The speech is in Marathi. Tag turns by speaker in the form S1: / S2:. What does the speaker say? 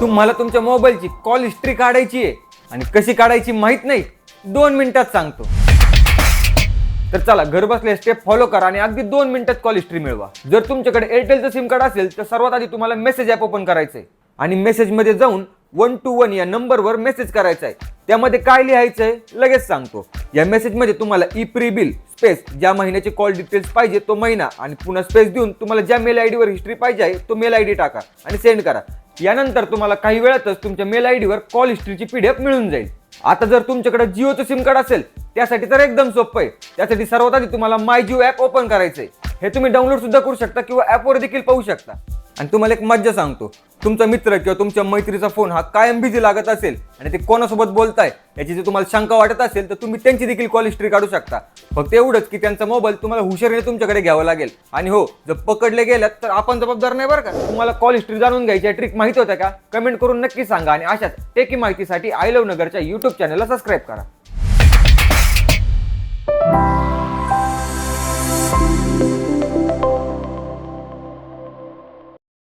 S1: तुम्हाला तुमच्या मोबाईलची कॉल हिस्ट्री काढायची आहे. आणि कशी काढायची माहीत नाही दोन मिनिटात सांगतो. तर चला घरबसल्या स्टेप फॉलो करा आणि अगदी दोन मिनिटात कॉल हिस्ट्री मिळवा. जर तुमच्याकडे एअरटेलचं सिम कार्ड असेल तर सर्वात आधी तुम्हाला मेसेज ॲप ओपन करायचं आहे. आणि मेसेजमध्ये जाऊन वन टू वन या नंबरवर मेसेज करायचा आहे. त्यामध्ये काय लिहायचं आहे लगेच सांगतो. या मेसेजमध्ये तुम्हाला ई प्री बिल स्पेस ज्या महिन्याचे कॉल डिटेल्स पाहिजे तो महिना आणि पुन्हा स्पेस देऊन तुम्हाला ज्या मेल आय डीवर हिस्ट्री पाहिजे आहे तो मेल आय डी टाका आणि सेंड करा. यानंतर तुम्हाला काही वेळातच तुमच्या मेल आय डीवर कॉल हिस्ट्रीची पीडीएफ मिळून जाईल. आता जर तुमच्याकडे जिओचं सिम कार्ड असेल त्यासाठी तर एकदम सोपं आहे. त्यासाठी सर्वात आधी तुम्हाला माय जिओ ॲप ओपन करायचं आहे हे तुम्ही डाउनलोड सुद्धा करू शकता किंवा ॲपवर देखील पाहू शकता. आणि तुम्हाला एक मज्जा सांगतो तुमचा मित्र किंवा तुमच्या मैत्रीचा फोन हा कायम बिझी लागत असेल आणि ते कोणासोबत बोलताय याची जर तुम्हाला शंका वाटत असेल तर तुम्ही त्यांची देखील कॉल हिस्ट्री काढू शकता. फक्त एवढंच की त्यांचा मोबाईल तुम्हाला हुशारीने तुमच्याकडे घ्यावा लागेल. आणि हो जर पकडले गेलात तर आपण जबाबदार नाही बरं का? तुम्हाला कॉल हिस्ट्री जाणून घ्यायची ट्रिक माहिती होत्या का? कमेंट करून नक्की सांगा आणि अशाच टेकी माहितीसाठी आय लव्ह नगरच्या युट्यूब चॅनलला सबस्क्राईब करा.